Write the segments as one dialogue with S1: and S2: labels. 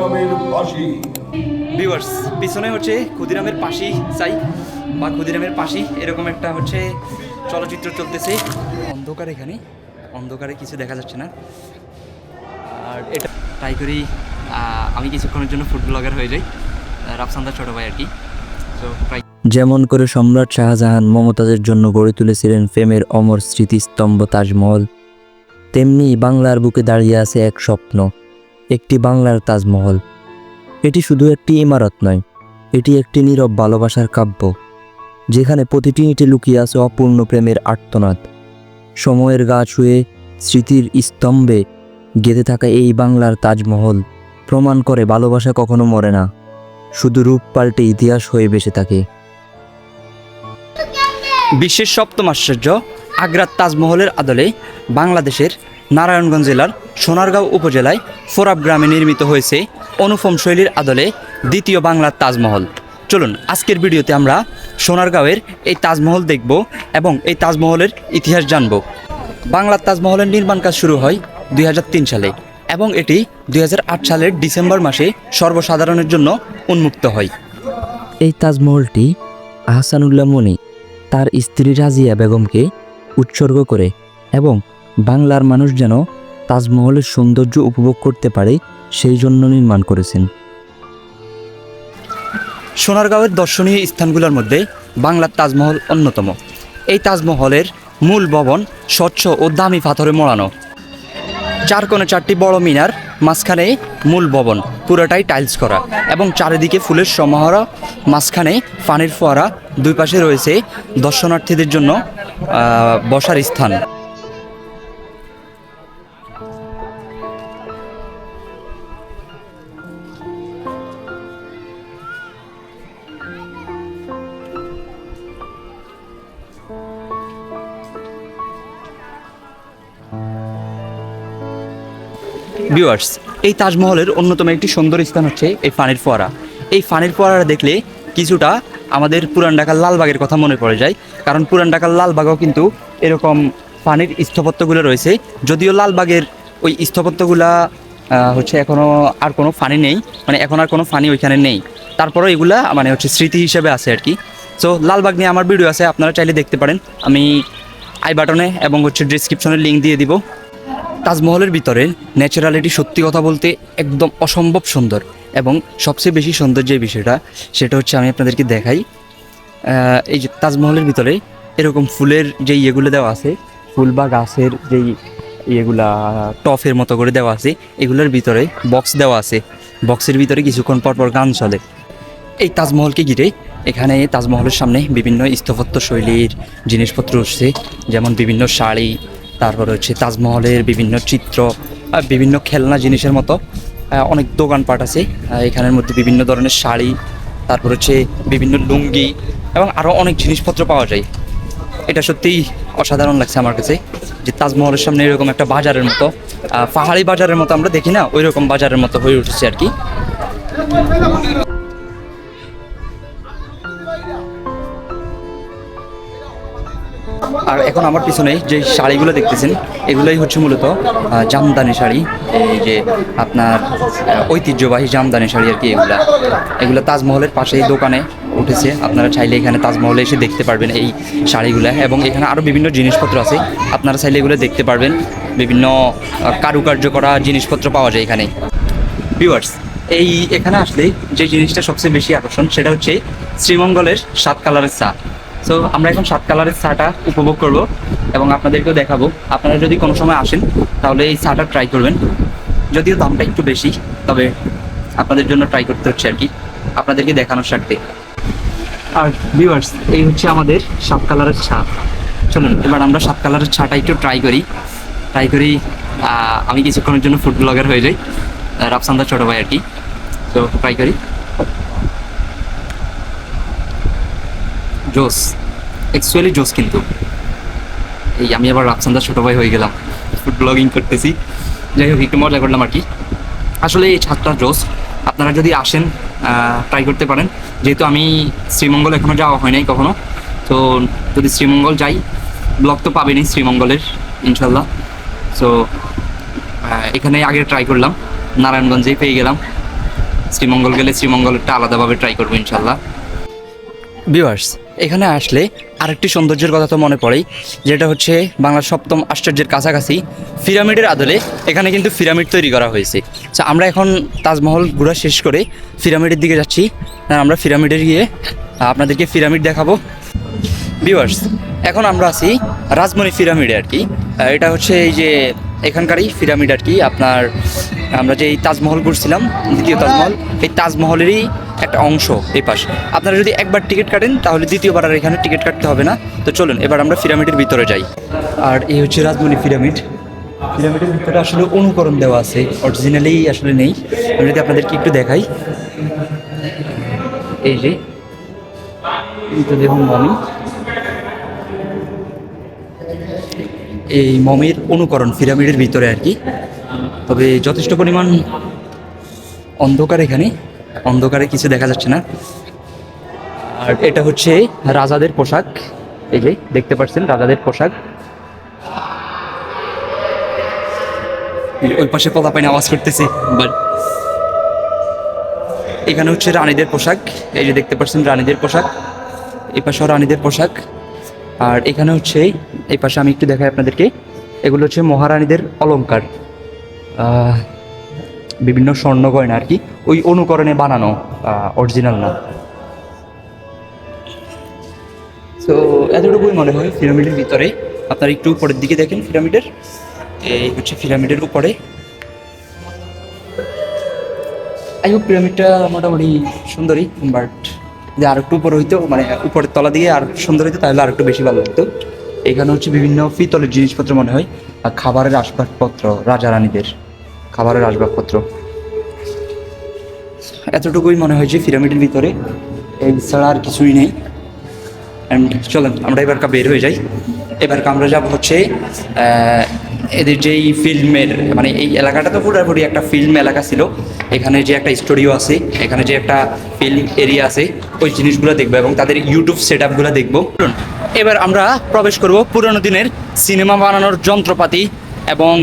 S1: ক্ষুদিরামের
S2: viewers পিছনে হচ্ছে ক্ষুদিরামের পাশি চাই বা ক্ষুদিরামের পাশি এরকম একটা হচ্ছে চলচ্চিত্র চলতেছে। অন্ধকার এখানে অন্ধকারে কিছু দেখা যাচ্ছে না। আর এটা ট্রাই করি আমি কিছুক্ষণের জন্য ফুড ব্লগার হয়ে যাই রাফসান্দার ছোটো ভাই আর কি। তো ট্রাই
S3: যেমন করে সম্রাট শাহজাহান মমতাজের জন্য গড়ে তুলেছিলেন প্রেমের অমর স্মৃতিস্তম্ভ তাজমহল তেমনি বাংলার বুকে দাঁড়িয়ে আছে এক স্বপ্ন। একটি বাংলার তাজমহল। এটি শুধু একটি ইমারত নয়, এটি একটি নীরব ভালোবাসার কাব্য, যেখানে প্রতিটি ইঁটে লুকিয়ে আছে অপূর্ণ প্রেমের আর্তনাদ। সময়ের গা ছুঁয়ে স্মৃতির স্তম্ভে গেঁথে থাকা এই বাংলার তাজমহল প্রমাণ করে ভালোবাসা কখনো মরে না, শুধু রূপ পাল্টে ইতিহাস হয়ে বেঁচে থাকে।
S2: বিশ্বের সপ্তম আশ্চর্য আগ্রার তাজমহলের আদলে বাংলাদেশের নারায়ণগঞ্জ জেলার সোনারগাঁও উপজেলায় ফোরাব গ্রামে নির্মিত হয়েছে অনুপম শৈলীর আদলে দ্বিতীয় বাংলার তাজমহল। চলুন, আজকের ভিডিওতে আমরা সোনারগাঁওয়ের এই তাজমহল দেখব এবং এই তাজমহলের ইতিহাস জানব। বাংলার তাজমহলের নির্মাণ কাজ শুরু হয় দুই হাজার তিন সালে এবং এটি দুই হাজার আট সালের ডিসেম্বর মাসে সর্বসাধারণের জন্য উন্মুক্ত হয়।
S3: এই তাজমহলটি আহসানুল্লাহ মনি তার স্ত্রী রাজিয়া বেগমকে উৎসর্গ করে এবং বাংলার মানুষ যেন তাজমহলের সৌন্দর্য উপভোগ করতে পারে, সেই জন্য নির্মাণ করেছেন।
S2: সোনারগাঁওয়ের দর্শনীয় স্থানগুলোর মধ্যে বাংলার তাজমহল অন্যতম। এই তাজমহলের মূল ভবন স্বচ্ছ ও দামি পাথরে মোড়ানো। চার কোণে চারটি বড় মিনার, মাঝখানে মূল ভবন, পুরোটাই টাইলস করা এবং চারিদিকে ফুলের সমাহারা, মাঝখানে পানির ফোয়ারা, দুই পাশে রয়েছে দর্শনার্থীদের জন্য বসার স্থান। ভিউয়ার্স এই তাজমহলের অন্যতম একটি সুন্দর স্থান হচ্ছে এই ফানির ফোয়ারা। এই ফানির ফোয়ারা দেখলে কিছুটা আমাদের পুরান ঢাকার লালবাগের কথা মনে পড়ে যায়। কারণ পুরান ঢাকার লালবাগও কিন্তু এরকম পানির স্থপত্যগুলো রয়েছে। যদিও লালবাগের ওই স্থপত্যগুলা হচ্ছে এখনও আর কোনো ফানি নেই। মানে এখন আর কোনো ফানি ওইখানে নেই। তারপরেও এগুলা মানে হচ্ছে স্মৃতি হিসেবে আছে আর কি। সো লালবাগ নিয়ে আমার ভিডিও আছে, আপনারা চাইলে দেখতে পারেন। আমি আই বাটনে এবং হচ্ছে ডিসক্রিপশনে লিঙ্ক দিয়ে দিব। তাজমহলের ভিতরে ন্যাচারালিটি সত্যি কথা বলতে একদম অসম্ভব সুন্দর। এবং সবচেয়ে বেশি সুন্দর যে বিষয়টা, সেটা হচ্ছে আমি আপনাদেরকে দেখাই। এই যে তাজমহলের ভিতরে এরকম ফুলের যে ইয়েগুলো দেওয়া আছে, ফুল বা গাছের যেই ইয়েগুলা, টফের মতো করে দেওয়া আছে, এগুলোর ভিতরে বক্স দেওয়া আছে। বক্সের ভিতরে কিছুক্ষণ পর পর গান চলে। এই তাজমহলকে ঘিরে এখানে তাজমহলের সামনে বিভিন্ন স্থাপত্য শৈলীর জিনিসপত্র উঠছে, যেমন বিভিন্ন শাড়ি তারপর হচ্ছে তাজমহলের বিভিন্ন চিত্র বিভিন্ন খেলনা জিনিসের মতো অনেক দোকানপাট আছে। এখানের মধ্যে বিভিন্ন ধরনের শাড়ি, তারপর হচ্ছে বিভিন্ন লুঙ্গি এবং আরও অনেক জিনিসপত্র পাওয়া যায়। এটা সত্যিই অসাধারণ লাগছে আমার কাছে যে তাজমহলের সামনে এরকম একটা বাজারের মতো পাহাড়ি বাজারের মতো আমরা দেখি না ওই রকম বাজারের মতো হয়ে উঠেছে আর কি। এখন আমার পিছনে যে শাড়িগুলো দেখতেছেন, এগুলোই হচ্ছে মূলত জামদানি শাড়ি। এই যে আপনার ঐতিহ্যবাহী জামদানি শাড়ি আর কি এগুলা। এগুলো তাজমহলের পাশেই দোকানে উঠেছে। আপনারা চাইলে এখানে তাজমহলে এসে দেখতে পারবেন এই শাড়িগুলা। এবং এখানে আরও বিভিন্ন জিনিসপত্র আছে। আপনারা চাইলে এগুলো দেখতে পারবেন। বিভিন্ন কারুকার্য করা জিনিসপত্র পাওয়া যায় এখানে। ভিউয়ার্স এই এখানে আসলে যে জিনিসটা সবচেয়ে বেশি আকর্ষণ, সেটা হচ্ছে শ্রীমঙ্গলের সাত কালারের চা। সো আমরা এখন সাত কালারের চাটা উপভোগ করব এবং আপনাদেরকেও দেখাবো। আপনারা যদি কোনো সময় আসেন, তাহলে এই চাটা ট্রাই করবেন। যদিও দামটা একটু বেশি, তবে আপনাদের জন্য ট্রাই করতে হচ্ছে আর কি। আপনাদেরকে দেখানোর স্বার্থে। আর ভিউয়ার্স এই হচ্ছে আমাদের সাত কালারের চা চলুন, এবার আমরা সাত কালারের চাটা একটু ট্রাই করি। ট্রাই করি আমি কিছুক্ষণের জন্য ফুড ব্লগার হয়ে যাই। রাফসান্দা ছোটো ভাই আর কি। তো ট্রাই করি। জোস। অ্যাকচুয়ালি জোস কিন্তু। এই, আমি আবার রাফসান্দা ছোটো ভাই হয়ে গেলাম। ফুড ব্লগিং করতেছি। যাই হোক, একটু মজা করলাম আর কি। আসলে এই ছাদটা জোস, আপনারা যদি আসেন ট্রাই করতে পারেন। যেহেতু আমি শ্রীমঙ্গল এখনও যাওয়া হয় নাই কখনো। তো যদি শ্রীমঙ্গল যাই ব্লগ তো পাবেনই শ্রীমঙ্গলের, ইনশাল্লাহ। সো এখানে আগে ট্রাই করলাম। নারায়ণগঞ্জেই পেয়ে গেলাম। শ্রীমঙ্গল গেলে শ্রীমঙ্গলটা আলাদাভাবে ট্রাই করব, ইনশাল্লাহ। ভিউয়ার্স এখানে আসলে আরেকটি সৌন্দর্যের কথা তো মনে পড়েই, যেটা হচ্ছে বাংলার সপ্তম আশ্চর্যের কাছাকাছি পিরামিডের আদলে এখানে কিন্তু পিরামিড তৈরি করা হয়েছে। তো আমরা এখন তাজমহল ঘোরা শেষ করে পিরামিডের দিকে যাচ্ছি। আমরা পিরামিডে গিয়ে, আপনাদেরকে পিরামিড দেখাবো। ভিউয়ার্স এখন আমরা আছি রাজমণি পিরামিডে আর কি। এটা হচ্ছে এই যে এখানকারই পিরামিড আর কি। আপনার, আমরা যে এই তাজমহল ঘুরছিলাম, দ্বিতীয় তাজমহল, এই তাজমহলেরই একটা অংশ এই পাশ। আপনারা যদি একবার টিকিট কাটেন, তাহলে দ্বিতীয়বার আর এখানে টিকিট কাটতে হবে না। তো চলুন, এবার আমরা পিরামিডের ভিতরে যাই। আর এই হচ্ছে রাজমণি পিরামিড। পিরামিডের ভিতরে আসলে অনুকরণ দেওয়া আছে অরিজিনালি আসলে নেই। আমি যদি আপনাদেরকে একটু দেখাই। এই যে দেখুন মমি এই মমির অনুকরণ, পিরামিডের ভিতরে আর কি। তবে যথেষ্ট পরিমাণ অন্ধকার এখানে। অন্ধকারে কিছু দেখা যাচ্ছে না। আর এটা হচ্ছে রাজাদের পোশাক। এই যে, দেখতে পাচ্ছেন, রাজাদের পোশাক। ওই পাশে পদা পাইনে আওয়াজ করতেছে বাট এখানে হচ্ছে রানীদের পোশাক। এই যে, দেখতে পাচ্ছেন, রানীদের পোশাক। এই পাশেও রানীদের পোশাক। আর এখানে হচ্ছে এই পাশে আমি একটু দেখাই আপনাদেরকে। এগুলো হচ্ছে মহারানীদের অলঙ্কার বিভিন্ন স্বর্ণ গয়না আর কি। ওই অনুকরণে বানানো অরিজিনাল না। তো এতটুকুই মনে হয় পিরামিডের ভিতরে। আপনারা একটু উপরের দিকে দেখেন পিরামিডের। এই হচ্ছে পিরামিডের উপরে। আই হোপ পিরামিডটা মোটামুটি সুন্দরই বাট যদি আর একটু উপরে হইতো মানে উপরের তলা দিয়ে আর সুন্দর হইতো, তাহলে আর একটু বেশি ভালো হতো এখানে হচ্ছে বিভিন্ন পিতলের জিনিসপত্র মনে হয়, আর খাবারের আসবাবপত্র রাজা রানীদের খাবারের আসবাবপত্র। এতটুকুই মনে হয় যে পিরামিডের ভিতরে, এই ছাড়া আর কিছুই নেই। অ্যান্ড চলেন, আমরা এবার বের হয়ে যাই। এবার আমরা যাব হচ্ছে এদের যেই ফিল্মের মানে এই এলাকাটা তো পুরোপুরি একটা ফিল্ম এলাকা ছিল, এখানে যে একটা স্টুডিও আছে, এখানে যে একটা ফিল্ম এরিয়া আছে, ওই জিনিসগুলো দেখব এবং তাদের ইউটিউব সেট আপগুলো দেখব। এবার আমরা প্রবেশ করব পুরনো দিনের সিনেমা বানানোর যন্ত্রপাতি এবং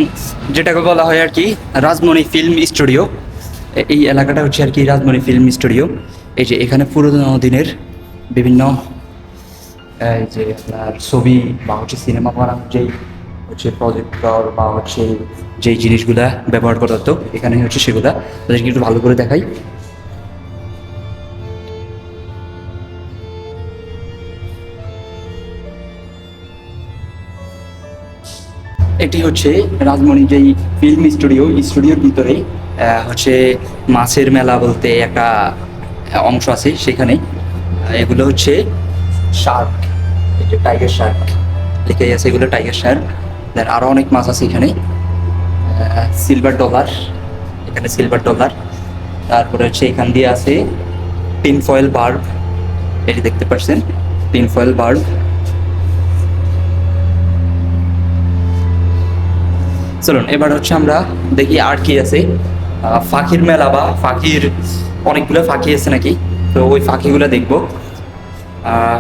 S2: যেটাকে বলা হয় আর কি রাজমণি ফিল্ম স্টুডিও এই এলাকাটা হচ্ছে আর কি রাজমণি ফিল্ম স্টুডিও এই যে এখানে পুরোনো দিনের বিভিন্ন, এই যে আপনার ছবি বা হচ্ছে সিনেমা বানানোর যেই হচ্ছে প্রজেক্টর বা হচ্ছে যেই জিনিসগুলা ব্যবহার করা হতো, এখানে হচ্ছে সেগুলা। তাদেরকে একটু ভালো করে দেখাই। এটি হচ্ছে রাজমণি যেই ফিল্ম স্টুডিও স্টুডিওর ভিতরে হচ্ছে মাছের মেলা বলতে একটা অংশ আছে সেখানে। এগুলো হচ্ছে শার্ক টাইগার শার্ক লিখে আছে এগুলো টাইগার শার্ক দেন আরও অনেক মাছ আছে এখানে। সিলভার ডলার এখানে সিলভার ডলার তারপরে হচ্ছে এখান দিয়ে আছে টিন ফয়েল বার্ব এটি দেখতে পাচ্ছেন টিন ফয়েল বার্ব চলুন, এবার হচ্ছে আমরা দেখি আর কি আছে। ফাঁকির মেলা বা ফাঁকির অনেকগুলো ফাঁকি আছে নাকি? তো ওই ফাঁকিগুলো দেখব।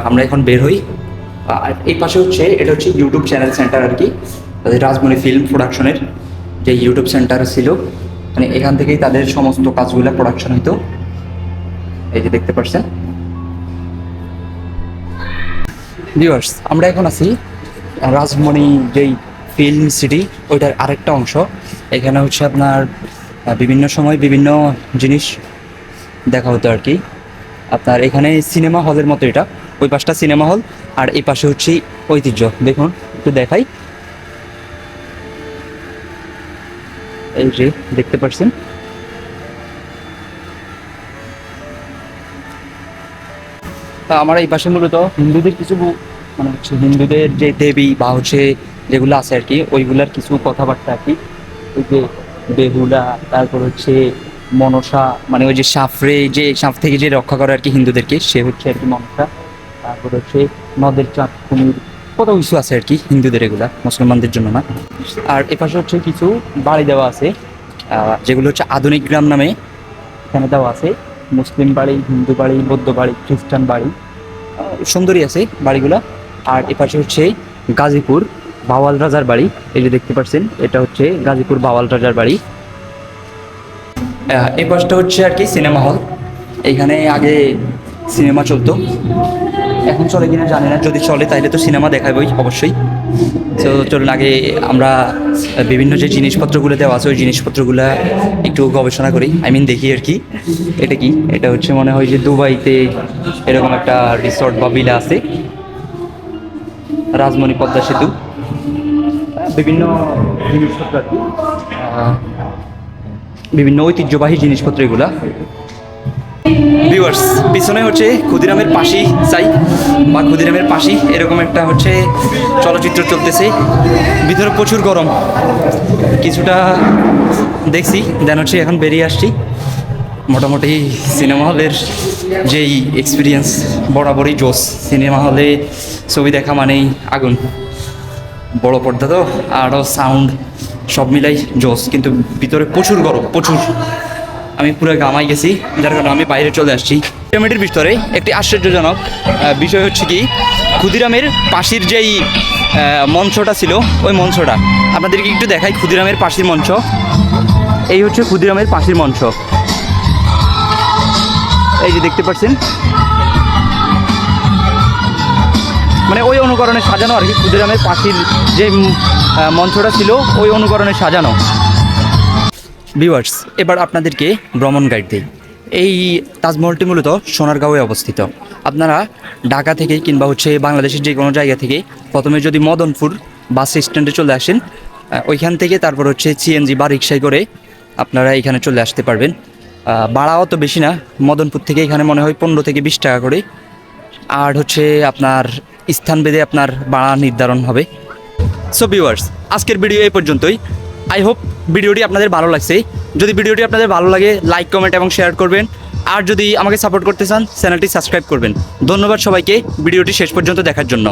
S2: আমরা এখন বের হই। এই পাশে হচ্ছে, এটা হচ্ছে ইউটিউব চ্যানেল সেন্টার আর কি। তাদের রাজমণি ফিল্ম প্রোডাকশনের যে ইউটিউব সেন্টার ছিল মানে এখান থেকেই তাদের সমস্ত কাজগুলো প্রোডাকশন হইতো। এই যে দেখতে পাচ্ছেন ভিউয়ার্স আমরা এখন আছি রাজমণি যেই ফিল্ম সিটি ওইটার আরেকটা অংশ। এখানে হচ্ছে আপনার বিভিন্ন সময় বিভিন্ন জিনিস দেখা হতো আর কি। আপনার এখানে সিনেমা হলের মতো এটা। ওই পাশটা সিনেমা হল আর এই পাশে হচ্ছে ঐতিহ্য। দেখুন, একটু দেখাই। এই যে, দেখতে পাচ্ছেন তা আমার এই পাশে মূলত হিন্দুদের কিছু মানে হচ্ছে হিন্দুদের যে দেবী বা হচ্ছে যেগুলো আছে আর কি, ওইগুলার কিছু কথাবার্তা আর কি। ওই যে বেহুলা, তারপর হচ্ছে মনসা মানে ওই যে সাফরে, যে সাপ থেকে যে রক্ষা করে আর কি হিন্দুদেরকে, সে হচ্ছে আর কি মনসা। তারপর হচ্ছে নদের চাঁদ কুমির কত কিছু আছে আর কি, হিন্দুদের এগুলা, মুসলমানদের জন্য না। আর এপাশে হচ্ছে কিছু বাড়ি দেওয়া আছে যেগুলো হচ্ছে আধুনিক গ্রাম নামে এখানে দেওয়া আছে। মুসলিম বাড়ি, হিন্দু বাড়ি, বৌদ্ধ বাড়ি, খ্রিস্টান বাড়ি সুন্দরী আছে বাড়িগুলা। আর এপাশে হচ্ছে গাজীপুর বাওয়াল রাজার বাড়ি, এই যে দেখতে পাচ্ছেন, এটা হচ্ছে গাজীপুর বাওয়াল রাজার বাড়ি। এই পাশটা হচ্ছে আর কি সিনেমা হল। এখানে আগে সিনেমা চলতো। এখন চলে কিনা জানি না। যদি চলে তাহলে তো সিনেমা দেখাবই অবশ্যই। তো চলুন, আগে আমরা বিভিন্ন যে জিনিসপত্রগুলো দেওয়া আছে, ওই জিনিসপত্রগুলো একটু গবেষণা করি। আই মিন দেখি আর কি। এটা কি? এটা হচ্ছে মনে হয় যে দুবাইতে এরকম একটা রিসর্ট বা বিলা আছে। রাজমণি পদ্মা সেতু। বিভিন্ন জিনিসপত্র আর কি। বিভিন্ন ঐতিহ্যবাহী জিনিসপত্র এগুলা। ভিউয়ার্স পিছনে হচ্ছে ক্ষুদিরামের পাশি চাই, বা ক্ষুদিরামের পাশি এরকম একটা হচ্ছে চলচ্চিত্র চলতেছে। ভিতরে প্রচুর গরম। কিছুটা দেখছি দেন হচ্ছে এখন বেরিয়ে আসছি। মোটামুটি সিনেমা হলের যেই এক্সপিরিয়েন্স বরাবরই জোস সিনেমা হলে ছবি দেখা মানেই আগুন। বড় পর্দা তো, আরও সাউন্ড সব মিলাই জোস কিন্তু ভিতরে প্রচুর গরম, প্রচুর। আমি পুরো গামাই গেছি। যার কারণে আমি বাইরে চলে আসছি। পিরামিডের ভিতরে একটি আশ্চর্যজনক বিষয় হচ্ছে কি, ক্ষুদিরামের পাশির যেই মঞ্চটা ছিল, ওই মঞ্চটা। আপনাদেরকে একটু দেখাই ক্ষুদিরামের পাশির মঞ্চ। এই হচ্ছে ক্ষুদিরামের পাশির মঞ্চ। এই যে দেখতে পাচ্ছেন? মানে ওই অনুকরণে সাজানো আর কি, ক্ষুদিরামের পাখির যে মঞ্চটা ছিল, ওই অনুকরণে সাজানো। ভিউয়ার্স এবার আপনাদেরকে ভ্রমণ গাইড দিই। এই তাজমহলটি মূলত সোনারগাঁওয়ে অবস্থিত। আপনারা ঢাকা থেকে কিংবা হচ্ছে বাংলাদেশের যে কোনো জায়গা থেকে প্রথমে যদি মদনপুর বাস স্ট্যান্ডে চলে আসেন ওইখান থেকে তারপর হচ্ছে সিএনজি বা রিক্সায় করে আপনারা এখানে চলে আসতে পারবেন। আহ, ভাড়াও তো বেশি না মদনপুর থেকে এখানে মনে হয় পনেরো থেকে বিশ টাকা করে। আর হচ্ছে আপনার স্থান ভেদে আপনার ভাড়া নির্ধারণ হবে। সো ভিউয়ার্স আজকের ভিডিও এই পর্যন্তই। আই হোপ ভিডিওটি আপনাদের ভালো লাগছে। যদি ভিডিওটি আপনাদের ভালো লাগে লাইক কমেন্ট এবং শেয়ার করবেন। আর যদি আমাকে সাপোর্ট করতে চান চ্যানেলটি সাবস্ক্রাইব করবেন। ধন্যবাদ সবাইকে, ভিডিওটি শেষ পর্যন্ত দেখার জন্য।